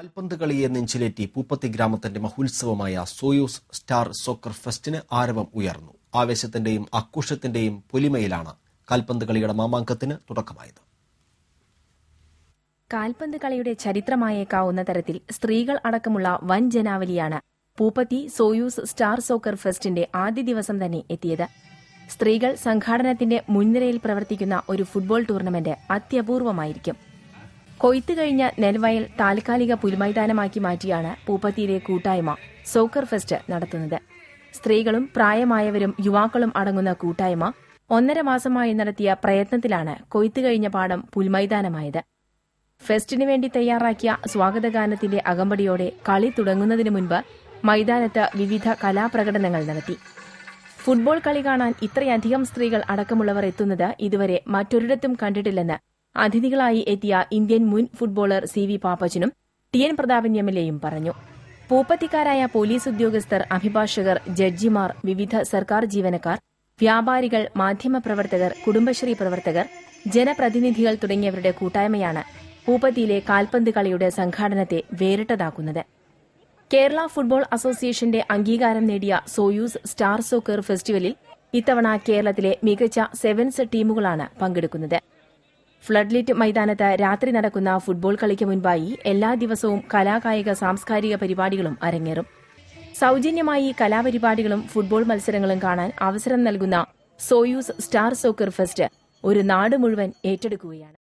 കാൽപന്ത് കളിയെ നെഞ്ചിലേറ്റി പൂപ്പത്തി ഗ്രാമത്തിന്റെ മഹോത്സവമായ സോയൂസ് സ്റ്റാർ സോക്കർ ഫെസ്റ്റിന് ആരവം ഉയർന്നു. ആവേശത്തിന്റെയും ആഘോഷത്തിന്റെയും പൊലിമയിലാണ് കാൽപന്ത് കളിയുടെ മാമാങ്കത്തിന് തുടക്കമായത്. കാൽപന്ത് കളിയുടെ ചരിത്രമായേക്കാവുന്ന തരത്തിൽ സ്ത്രീകൾ അടക്കമുള്ള വൻ ജനാവലിയാണ് പൂപ്പത്തി സോയൂസ് സ്റ്റാർ സോക്കർ ഫെസ്റ്റിന്റെ ആദ്യ ദിവസം തന്നെ എത്തിയത്. സ്ത്രീകൾ സംഘാടനത്തിന്റെ മുൻനിരയിൽ പ്രവർത്തിക്കുന്ന ഒരു ഫുട്ബോൾ ടൂർണമെന്റ് അത്യപൂർവമായിരിക്കും. കൊയ്ത്ത് കഴിഞ്ഞ നെൽവയൽ താൽക്കാലിക പുൽമൈതാനമാക്കി മാറ്റിയാണ് പൂപ്പത്തിയിലെ കൂട്ടായ്മ സോക്കർ ഫെസ്റ്റ് നടത്തുന്നത്. സ്ത്രീകളും പ്രായമായവരും യുവാക്കളും അടങ്ങുന്ന കൂട്ടായ്മ ഒന്നര മാസമായി നടത്തിയ പ്രയത്നത്തിലാണ് കൊയ്ത്ത് കഴിഞ്ഞ പാടം പുൽമൈതാനമായത്. ഫെസ്റ്റിനു വേണ്ടി തയ്യാറാക്കിയ സ്വാഗതഗാനത്തിന്റെ അകമ്പടിയോടെ കളി തുടങ്ങുന്നതിനു മുൻപ് മൈതാനത്ത് വിവിധ കലാപ്രകടനങ്ങൾ നടത്തി. ഫുട്ബോൾ കളി കാണാൻ ഇത്രയധികം സ്ത്രീകൾ അടക്കമുള്ളവർ എത്തുന്നത് ഇതുവരെ മറ്റൊരിടത്തും കണ്ടിട്ടില്ലെന്ന് അതിഥികളായി എത്തിയ ഇന്ത്യൻ മുൻ footballer C V പാപ്പച്ചനും T N Prathapan M L എയും പറഞ്ഞു. പൂപ്പത്തിക്കാരായ പോലീസ് ഉദ്യോഗസ്ഥർ അഭിഭാഷകർ ജഡ്ജിമാർ വിവിധ സർക്കാർ ജീവനക്കാർ വ്യാപാരികൾ മാധ്യമപ്രവർത്തകർ കുടുംബശ്രീ പ്രവർത്തകർ ജനപ്രതിനിധികൾ തുടങ്ങിയവരുടെ കൂട്ടായ്മയാണ് പൂപ്പത്തിയിലെ കാൽപന്ത് കളിയുടെ സംഘാടനത്തെ വേറിട്ടതാക്കുന്നത്. കേരള ഫുട്ബോൾ അസോസിയേഷന്റെ അംഗീകാരം നേടിയ സോയൂസ് സ്റ്റാർ സോക്കർ ഫെസ്റ്റിവലിൽ ഇത്തവണ കേരളത്തിലെ മികച്ച സെവൻസ് ടീമുകളാണ് പങ്കെടുക്കുന്നത്. ഫ്ലഡ്ലിറ്റ് മൈതാനത്ത് രാത്രി നടക്കുന്ന ഫുട്ബോൾ കളിക്ക് മുൻപായി എല്ലാ ദിവസവും കലാകായിക സാംസ്കാരിക പരിപാടികളും അരങ്ങേറും. സൌജന്യമായി കലാപരിപാടികളും ഫുട്ബോൾ മത്സരങ്ങളും കാണാൻ അവസരം നൽകുന്ന സോയൂസ് സ്റ്റാർ സോക്കർ ഫെസ്റ്റ് ഒരു നാട് മുഴുവൻ ഏറ്റെടുക്കുകയാണ്.